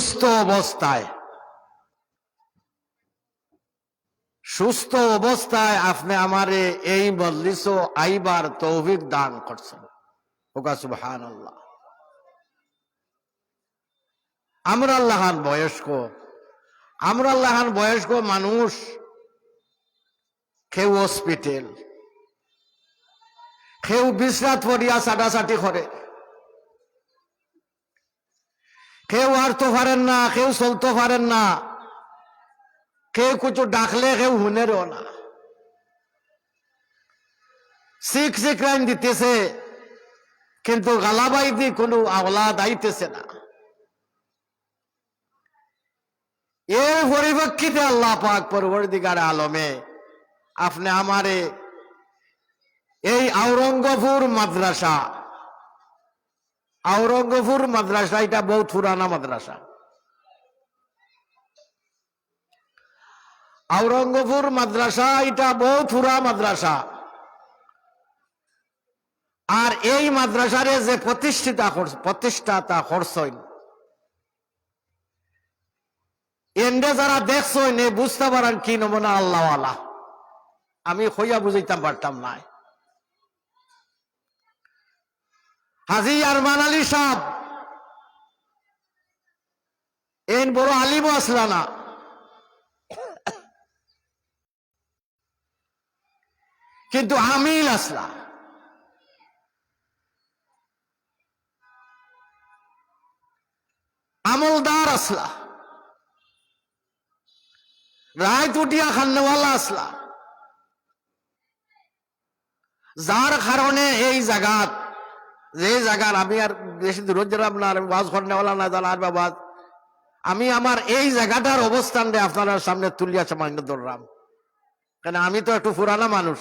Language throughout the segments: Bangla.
সুস্থ অবস্থায়। সুস্থ অবস্থায় আপনি আমারে এই মজলিস আইবার তৌফিক দান করছেন। ওকা সুবহান আমরা আল্লাহান বয়স্ক। আমরা আল্লাহান বয়স্ক মানুষ। কেউ হসপিটাল। কেউ বিশ্রাত পড়িয়া চাটাচাটি করে। কেউ আরতে পারেন না, কেউ চলতে পারেন না। কেউ কিছু ডাকলে কেউ শুনেরও না। শিখ শিখ রাইন দিতেছে, কিন্তু গালাবাই দি কোনো আওলাদ আইতেছে না। এর পরিপ্রেক্ষিতে আল্লাহ পাক পরবর্তীকার আলমে আপনি আমারে এই আওরঙ্গপুর মাদ্রাসা আওরঙ্গপুর মাদ্রাসা, এটা বহু পুরানা মাদ্রাসা। আওরঙ্গপুর মাদ্রাসা, এটা বহু পুরা মাদ্রাসা। আর এই মাদ্রাসারে যে প্রতিষ্ঠিতা প্রতিষ্ঠাতা করছেন এন্ডে যারা দেখছেন বুঝতে পারেন কি নমুনা আল্লাহওয়ালা। আমি হইয়া বুঝাইতাম পারতাম না। হাজি আরমান আলী সাহ এন বড় আলিমও আসলা না। কিন্তু আমিল আসলা। আমলদার আসলা। রায় তুটিয়া খান্নওয়ালা আসলা। যার কারণে এই জায়গাত যে জায়গার আমি আর বেশি দূর যালাম না, আর ওয়াজ করনেওয়ালা না জানার বাবা। আমি আমার এই জায়গাটার অবস্থানটা আপনার সামনে তুলিয়া সামান্য ধরলাম। কেন, আমি তো একটু পুরানা মানুষ।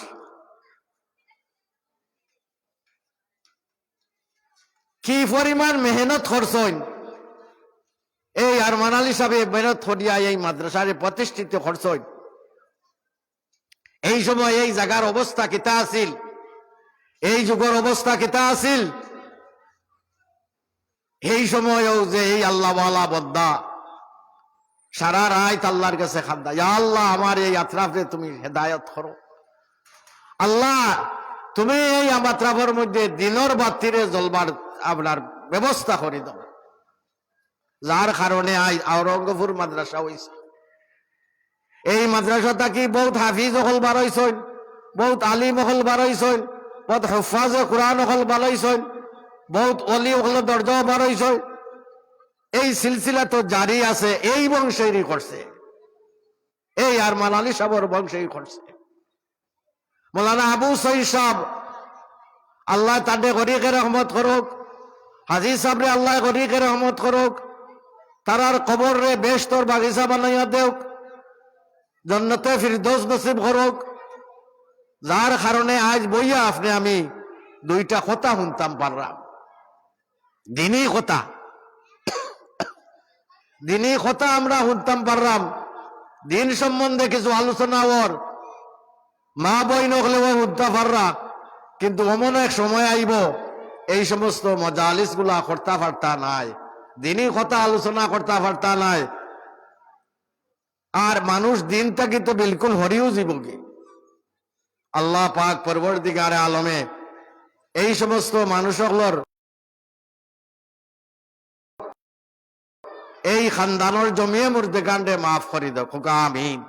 কি পরিমাণ মেহনত করছেন? এই আর মানাল হিসাবে মেহনত করিয়া এই মাদ্রাসারে প্রতিষ্ঠিত করছেন। এই সময় এই জায়গার অবস্থা কিতা আছিল? এই যুগের অবস্থা কিতা আছিল? এই সময়ও যে এই আল্লাহওয়ালা বদ্দা সারা রাত আল্লাহর কাছে খান্দা, ইয়া আল্লাহ, আমার এই আত্রাফে তুমি হেদায়ত করো। আল্লাহ, তুমি এই আত্রাফের মধ্যে দিনর বাতিরে জলবার আপনার ব্যবস্থা করে দাও। যার কারণে আই আওরঙ্গপুর মাদ্রাসা হয়েছে এই মাদ্রাসা থাকি বহুত হাফিজ হল বারইছেন বহুত আলিম হল বারইছেন বহুত হফাজ কোরআন হল বারইছেন বহুত অলি হল দরজা বারইছেন এই সিলসিলা তো জারি আছে, এই বংশেরই করছে। এই আর মালালি সাবর বংশেই করছে। মৌলানা আবু সই সাহ আল্লাহ তাদের গরিকে রহমত করুক, হাজি সাহরে আল্লাহ গরিকে রহমত করুক, তারার কবর রে বেশতর বাগিচা বানাইয়া দেওক জন্নতে ফিরদোস নসিব করুক। যার কারণে আজ বইয়া আপনি আমি দুইটা কথা শুনতাম পারলাম। দিনই কথা। দিনই কথা আমরা শুনতাম পারলাম। দিন সম্বন্ধে কিছু আলোচনা ওর মা বই নকলেও শুনতে পাররা। কিন্তু অমন এক সময় আইব, এই সমস্ত মজালিসগুলা করতে পারতা নাই। দিনই কথা, আলোচনা করতে পারতা নাই। আর মানুষ দিনটা কিন্তু বিলকুল হরিও জীবকে আল্লাহ পাক পরবর্তীকারে আলমে এই সমস্ত মানুষগুলোর এই খানদানোর জমিয়ে মুর্দেগান্ডে মাফ করি দাও, খোকা, আমিন।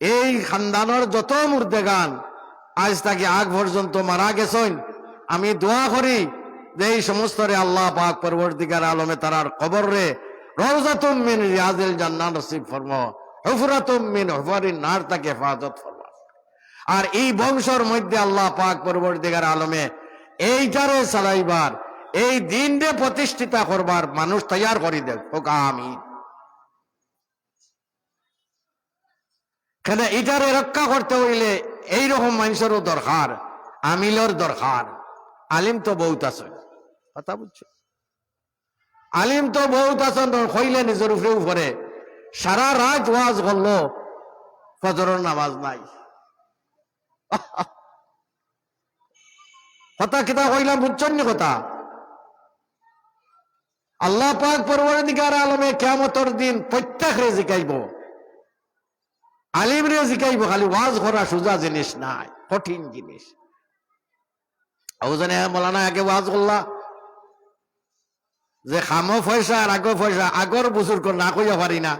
এই খানদানোর যত মুর্দেগান আজ তাকে আগ পর্যন্ত মারা গেছেন। আমি দোয়া করি যে এই সমস্ত রে আল্লাহ পাক পরবর্তীকার আলমে তারার কবর রে, রওজাতুম মিন রিয়াজিল জান্নাত নসিব ফরমা, হুফরাতুম মিন হুফারিন নার তাকে হেফাজত ফরমা। আর এই বংশর মধ্যে আল্লাহ পাক পরবর্তীকার আলমে এইটারে চালাইবার এই দিনরে প্রতিষ্ঠিতা করবার মানুষ তৈয়ার করি হোক আমি। কেন এটারে রক্ষা করতে হইলে এইরকম মানুষেরও দরকার, আমিলর দরকার। আলিম তো বহুত আছে কথা বুঝছ? আলিম তো বহুত আছেন, হইলে নিজের উপরে উপরে সারা রাত ওয়াজ করল, ফজরের নামাজ নাই। কথা কিতা কইলাম, বুঝছেন কথা? আল্লাহ পাক পরবর্তীকার আলমে কেমতর দিন প্রত্যেক রে জিকাইব আলিম রে জিকাইব খালি ওয়াজ করা সোজা জিনিস নাই, কঠিন জিনিস। ওজনে মলানা আগে ওয়াজ করলা। যে খামো পয়সা আর আগর পয়সা, আগর বুজুর্গ না কইয়া পারি না।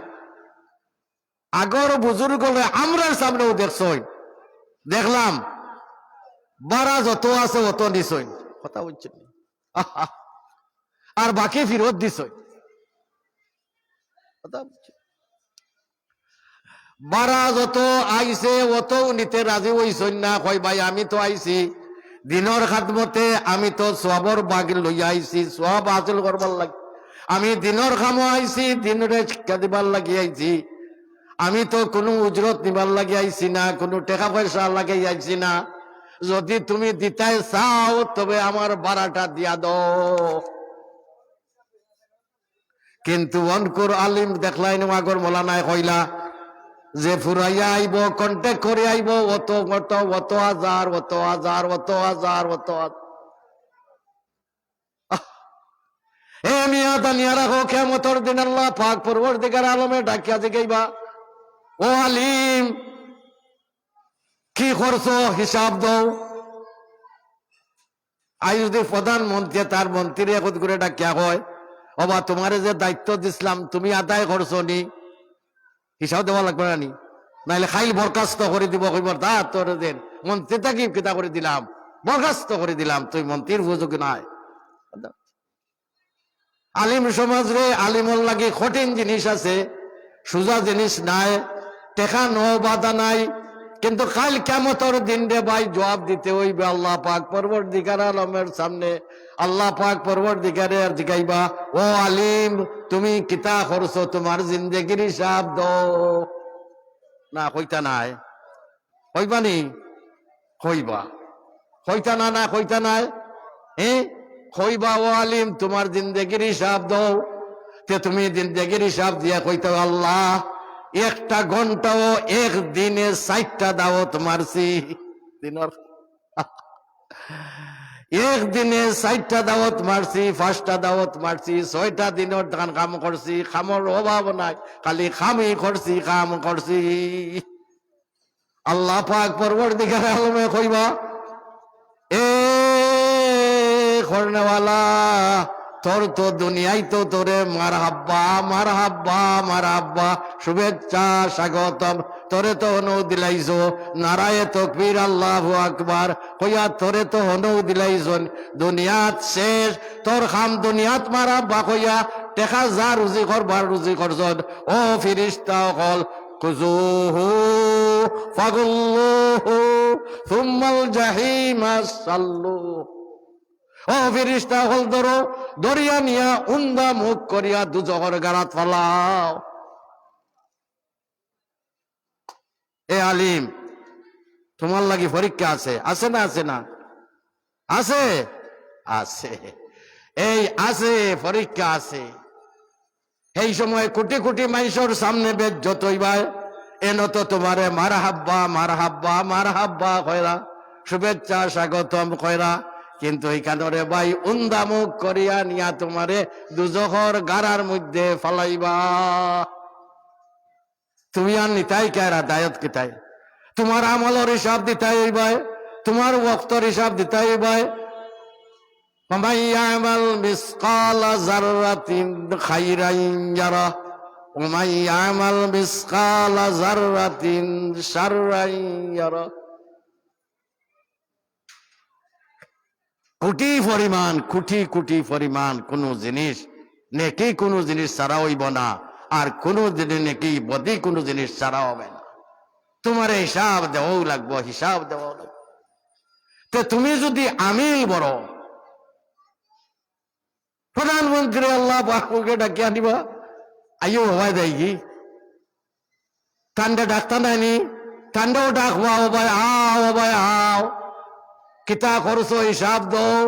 আগর বুজুর্গ আমরা সামনেও দেখছই। দেখলাম, বারা যত আছে অত নিছই। কথা বলছেন। আর বাকি ফিরত দিছই। বারা যত আইছে, অত নিতে রাজি হইছই না। কই ভাই, আমি তো আইছি। দিনর খাদমতে আমি তো সবর বাগ লইয়া আইছি। সব হাসিল করবার লাগে। আমি দিনর খামো আইছি দিনরে শিক্ষা দিবার লাগি আইছি। আমি তো কোনো উজরত নিবার লাগি আইছি না, কোনো টাকা পয়সা লাগাই আইছি না। যদি তুমি দিতাই চাও, তবে আমার বারাটা দিয়া দাও কিন্তু অনকুর আলিম দেখলাই আগর মোলানায় কইলা যে ফুরাইয়া আইব কন্টেক্ট করে আইব, অত অত অত হাজার অত হাজার অত হাজার। অত! এ মিয়া দানিয়া রাখো কেমতর দিন আল্লাহ পাক পরবর দিকার আলমে ডাকিয়া জিগাইবা। ও আলিম, কি করছ? হিসাব দাও। আই যদি প্রধানমন্ত্রী, তার মন্ত্রী একত করে ডাকিয়া কয় অবা তোমার যে দায়িত্ব দিছিলাম, তুমি আদায় করছ নি। হিসাব দেওয়া লাগবে না নি। নাইলে খাইল বরখাস্ত করে দিব দা, তোর দেন মন্ত্রী তাকে কিতা করে দিলাম? বরখাস্ত করে দিলাম, তুই মন্ত্রীর বুঝুক নাই আলিম সমাজ রে আলিমর লাগে কঠিন জিনিস আছে। সোজা জিনিস নাই, টেকা, ন নাই। কিন্তু কাল কেমতর দিন রে ভাই জবাব দিতে হইবে আল্লাহ পাক পরবর দিকার আলমের সামনে। আল্লাহ পাক পরবর দিকারে দিকাইবা ও আলিম, তুমি কিতা করছ? তোমার জিন্দগির হিসাব দাও। না কইতা নাই। কইবানি কইবা কইতা না না কইতা নাই। এ কইবা ও আলিম, তোমার জিন্দগির হিসাব দাও। তে তুমি জিন্দগির হিসাব দিয়া কইতে আল্লাহ একটা ঘন্টাও এক দিনে ষাটটা দাওয়াত মারছি। দিনর। একদিনে ষাটটা দাওয়াত মারছি, পাঁচটা দাওয়াত মারছি, ছয়টা দিনের ধান কাম করছি, খামর অভাব নাই, খালি খামি করছি কাম করছি। আল্লাহ পাক পরবর দিকে আলমে কইবা, এ করনেওয়ালা তোর তো দুনিয়াই তো তোরে মার হাব্বা মার হাব্বা মার হাব্বা শুভেচ্ছা, স্বাগতম। তোরে তো হনৌ নারায়ে তকবীর, আল্লাহ আকবার। কইয়া তোরে তো হনৌ দিলাইছন দুনিয়াত শেষ। তোর খাম দুনিয়াত মার হাব্বা কইয়া টেকা যা রুজি করবার রুজি করছন ও ফিরিস্তা অকল, খুজুহু ফাগুল্লুহু থুম্মাল জাহিমা সাল্লুহু ও ফিরিস্তা হল ধরো দরিয়া নিয়া উন্দা মুখ করিয়া দুজহর গারাত ফলাও। এ আলিম, তোমার লাগি পরীক্ষা আছে আছে না আছে না? আছে? আছে। এই আছে, পরীক্ষা আছে। এই সময় কোটি কোটি মানুষের সামনে বেদ যতই এন তো তোমারে মার হাব্বা মার হাব্বা মার হাব্বা কয়রা শুভেচ্ছা স্বাগতম কয়রা কিন্তু এখানে ভাই উন্দামুখ করিয়া নিয়া তোমারে দুজহর গাড়ার মধ্যে ফলাইবা। তুমি আর নিতাই কেরা, দায়ত কিতাই? তোমার আমলের হিসাব দিতাই ভাই, তোমার বক্তর হিসাব দিতাই ভাই। ওমাই আমাল বিসকাল জাররাতিন সাররাইয়ারা কোটি পরিমাণ, কোটি কোটি পরিমাণ কোন জিনিস, নেকি কোন জিনিস ছাড়া হইব না। আর কোন নেকি বদি কোন জিনিস ছাড়া হবে না। তোমার হিসাব দেওয়াও লাগবো, হিসাব দেওয়াও লাগবে। তো তুমি যদি আমিল বড়, প্রধানমন্ত্রী আল্লাহ বাহুকে ডাকি আনিবা। আইও হওয়া দেয় কি? ঠান্ডা ডাক্তার নাইনি ঠান্ডাও ডাকবা ও আও ভাই আও। কিতা করছ, হিসাব দাও।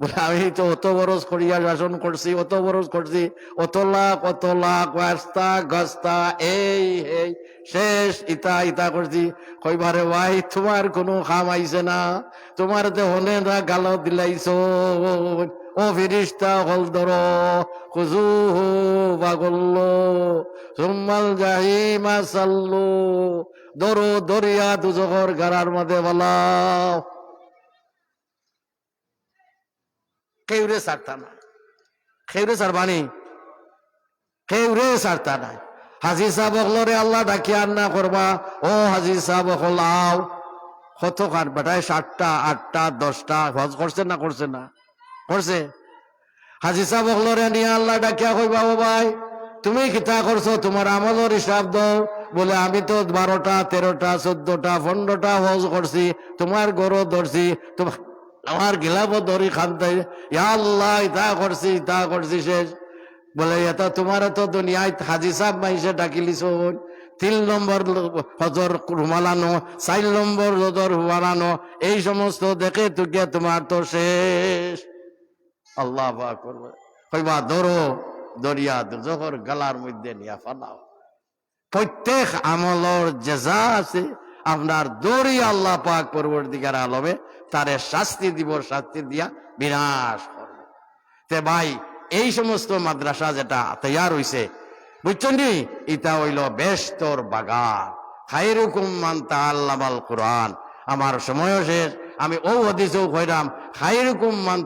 বলে, আমি তো অত বরস করিয়া শাসন করছি, অত বরস করছি। অত লাখ অত লাখ, রাস্তা, গস্তা, এই এই শেষ, ইতা ইতা করছি। কইবারে, ভাই, তোমার কোনো খাম আইছে না। তোমার তো হনে না গাল দিলাইছ। ও ফিরিস্তা হল ধরো খুজুহু বাগল্লো সুম্মাল জাহিমা সাল্লু ধরো দরিয়া, দুজগর গারার মধ্যে বলাও কেউরে সারতা না। কেউরে সারবানি? কেউরে সারতা নাই হাজি সাহেব হলরে আল্লাহ ডাকি আর না করবা, ও হাজি সাহেব হল আও। কত খান বেটায় সাতটা, আটটা, দশটা, হজ করছে না করছে না? করছে? হাজি সাহেব হলরে নিয়ে আল্লাহ ডাকিয়া কইবা, ও ভাই, তুমি কিতা করছ? তোমার আমলের হিসাব দাও। বলে, আমি তো বারোটা, তেরোটা, চোদ্দটা, পনেরোটা হজ করছি, তোমার গরু ধরছি তোমার আমার গিলাপ ধরি খানতে ইয়া আল্লাহ, ইতা করছি ইতা করছি শেষ। বলে এটা তোমার তো দুনিয়ায় হাজি সাহেব মাইসে ডাকিলিছ তিন নম্বর হজর রুমালানো, চার নম্বর হজর রুমালানো, এই সমস্ত দেখে তুকে তোমার তো শেষ। আল্লাহ করবে কইবা ধরো, দরিয়া দুজহর গালার মধ্যে নিয়া ফালাও। প্রত্যেক আমলর জেজা আছে আপনার দৌড়ি আল্লাহ পাক পরবর্তীকার আলমে তারে শাস্তি দিব, শাস্তি দিয়া বিনাশ করব তে ভাই, এই সমস্ত মাদ্রাসা যেটা তৈয়ার হইছে, বুঝছেন নি? ইটা হইল বেস্তর বাগান। খাইরুকুম মান তাআল্লামাল কোরআন। আমার সময় শেষ, আমি ও হদিসও কইরাম খাইরুকুম মান